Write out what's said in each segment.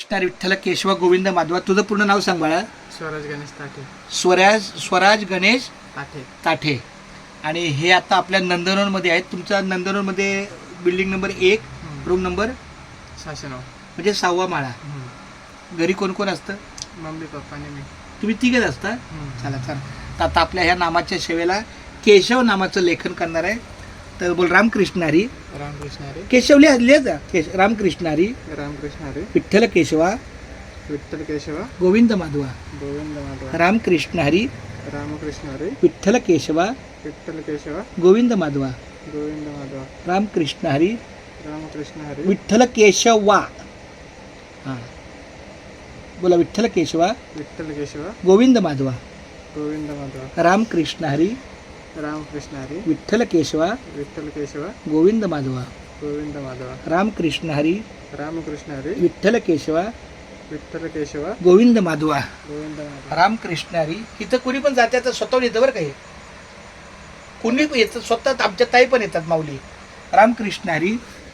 कृष्णा विठ्ठल केशव गोविंद माधवा तुझं पूर्ण नाव सांग बाळा. स्वराज गणेश ताटे स्वराज स्वराज गणेश ताटे ताठे. आणि हे आता आपल्या नंदनवनमध्ये आहेत. तुमचा नंदनवनमध्ये बिल्डिंग नंबर एक रूम नंबर सहाशे नऊ. म्हणजे सहावा माळा. घरी कोण कोण असतं? मम्मी पप्पा आणि मी. तुम्ही तिघेच असता? हम्म. चला चला. तर आता आपल्या ह्या नामाच्या सेवेला केशव नामाचं लेखन करणार आहे. तर बोल रामकृष्ण हरी रामकृष्ण हरे केशव लिहा लिहा जा. केश रामकृष्ण हरी रामकृष्ण हरे विठ्ठल केशवा. विठ्ठल केशव. गोविंद माधवा. गोविंद माधव. रामकृष्ण हरी रामकृष्ण हरे विठ्ठल केशवा. विठ्ठल केशव. गोविंद माधवा. गोविंद माधव. रामकृष्ण हरी रामकृष्ण हरे विठ्ठल केशवा. हां. बोला विठ्ठल केशवा. विठ्ठल केशव. गोविंद माधवा. गोविंद माधव. रामकृष्ण हरी रामकृष्ण हरे. विठ्ठल केशवा विठ्ठल केशव गोविंद माधवा. गोविंद माधव. रामकृष्ण हरी. रामकृष्ण हरे. विठ्ठल केशवा विठ्ठल केशव गोविंद माधवा. गोविंद माधव. रामकृष्ण हरी. इथं कोणी पण जाते तर स्वतःहून येतं बरं काही कोणी पण येतं स्वतः आमच्या ताई पण येतात माऊली. रामकृष्ण हरी.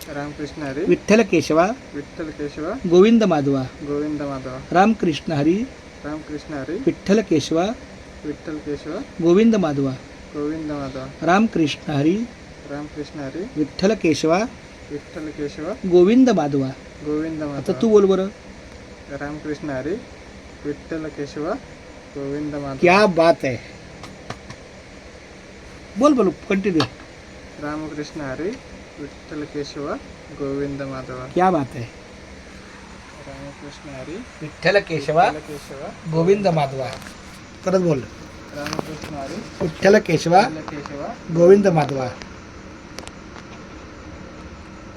रामकृष्ण हरे. विठ्ठल केशवा विठ्ठल केशव गोविंद माधवा. गोविंद माधव. रामकृष्ण हरी. रामकृष्ण हरे. विठ्ठल केशवा विठ्ठल केशव गोविंद माधवा. गोविंद माधव. रामकृष्ण हरी रामकृष्ण हरे. विठ्ठल केशवा विठ्ठल केशव. गोविंद माधवा. गोविंद आता माधव तू बोल बरं. रामकृष्ण हरे विठ्ठल केशव गोविंद माधव. क्या बात आहे. बोल बोल कंटिन्यू रामकृष्ण हरे विठ्ठल केशव गोविंद माधव. क्या बात आहे. रामकृष्ण हरे विठ्ठल केशवा विठ्ठल केशव गोविंद माधवा. परत बोल. रामकृष्ण हरे विठ्ठल केशवा केशव. गोविंद माधवा.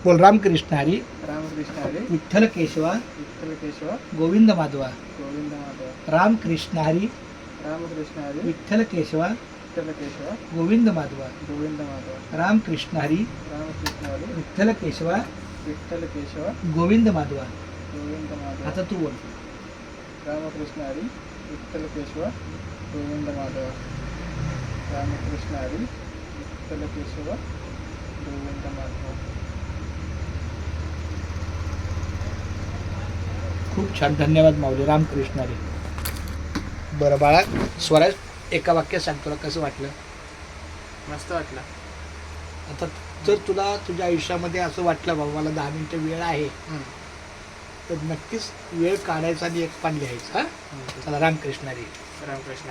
बोल रामकृष्ण हरी रामकृष्ण हरे विठ्ठल केशवा विठ्ठल केशव. गोविंद माधवा. गोविंद माधव. रामकृष्ण हरी रामकृष्ण हरे विठ्ठल केशवा विठ्ठल केशव. गोविंद माधवा. गोविंद माधव. रामकृष्ण हरी रामकृष्ण हरे विठ्ठल केशवा विठ्ठल केशव. गोविंद माधवा. गोविंद माधव. आता तू बोल. रामकृष्ण हरी विठ्ठल केशव. गोविंद माधव रामकृष्ण हरी विठ्ठल केशव गोविंद माधव खूप छान. धन्यवाद माऊली. रामकृष्ण हरी बरं बाळा स्वराज एका वाक्यात सांग तुला कसं वाटलं? मस्त वाटलं. आता जर तुला तुझ्या आयुष्यामध्ये असं वाटलं बाबा मला दहा मिनिटं वेळ आहे. तर नक्कीच वेळ काढायचा आणि एक पान लिहायचं हा? चला रामकृष्ण हरी रामकृष्ण.